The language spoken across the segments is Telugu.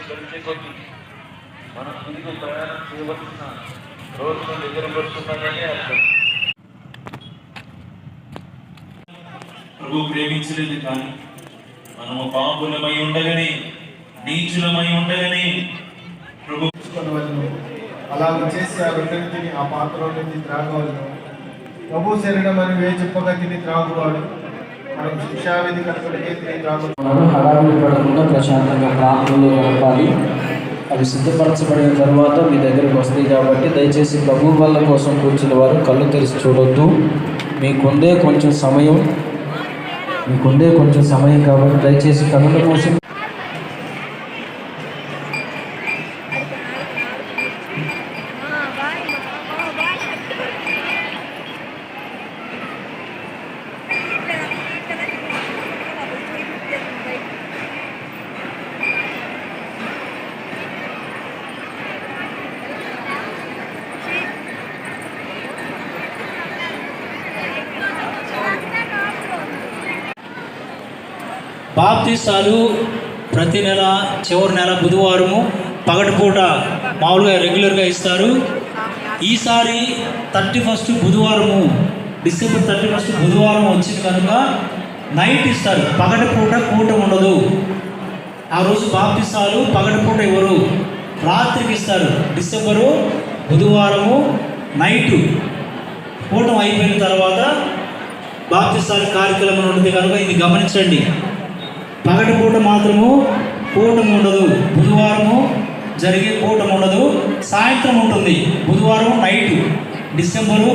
కొద్ది మనం తిరిగి ప్రయాణం చేయవలసిన రోజులు ఎదురుపడుతున్నాయని అర్థం. ప్రభు ప్రేమించలేదు కానీ మనము పాపులమై ఉండగానే నీచులమై ఉండగానే ప్రభు అలాగ చేసి ఆ రెండింటిని ఆ పాత్రలో నుంచి త్రాగవలను. ప్రభు శరణం అని వే చెప్పగా తిని త్రాగువాడు. మనం శిక్షావిధి హడావిడి పడకుండా ప్రశాంతంగా ప్రాంతంలో గడపాలి. అవి సిద్ధపరచబడిన తర్వాత మీ దగ్గరికి వస్తాయి కాబట్టి దయచేసి ప్రభు వల్ల కోసం కూర్చున్న వారు కళ్ళు తెరిచి చూడొద్దు. మీకుందే కొంచెం సమయం. మీకుందే కొంచెం సమయం కాబట్టి దయచేసి కళ్ళు మూసి బాప్తీసాలు ప్రతి నెల చివరి నెల బుధవారము పగటిపూట మామూలుగా రెగ్యులర్గా ఇస్తారు. ఈసారి థర్టీ ఫస్ట్ బుధవారము డిసెంబర్ థర్టీ ఫస్ట్ బుధవారం వచ్చింది కనుక నైట్ ఇస్తారు. పగటిపూట కూట ఉండదు. ఆ రోజు బాప్తీసాలు పగటిపూట ఇవ్వరు రాత్రికి ఇస్తారు. డిసెంబరు బుధవారము నైటు కూటం అయిపోయిన తర్వాత బాప్తిసాల కార్యక్రమం ఉంటుంది కనుక ఇది గమనించండి. పగటి పూట మాత్రము కూటం ఉండదు. బుధవారము జరిగే కూటం ఉండదు. సాయంత్రం ఉంటుంది. బుధవారం నైట్. డిసెంబరు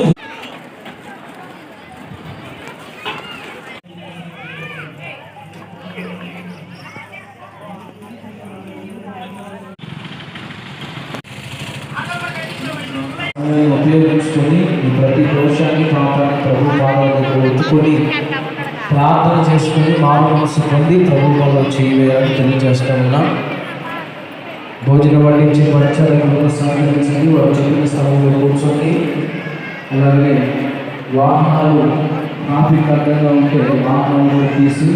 ఉపయోగించుకొని ప్రతి దోషాన్ని పాపాన్ని ప్రభు పాదాలకు ఎత్తుకొని ప్రార్థన చేసుకుని మానవ మనసు పొంది ప్రభు వల్ల చేయవేయాలని తెలియజేస్తా ఉన్నా. భోజనం వడ్డించే పరిచయాలకు సహకరించండి. వారు చెప్పిన స్థలంలో కూర్చొని అలాగే వాహనాలు ట్రాఫిక్ అడ్డంగా ఉంటే వాహనాలు తీసి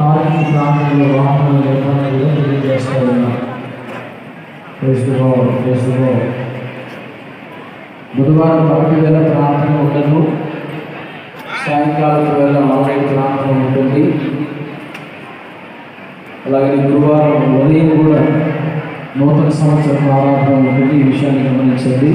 పార్కింగ్ ప్రాంతంలో వాహనాలు నిర్మాణం కూడా తెలియజేస్తా ఉన్నాం. బుధవారం పగటి వేల ప్రార్థన ఉండదు. సాయంకాలం వేళ ఆన్లైన్ ప్రాంతం ఉంటుంది. అలాగే గురువారం ఉదయం కూడా నూతన సంవత్సరం ఆరాధన ఉంటుంది. ఈ విషయాన్ని గమనించండి.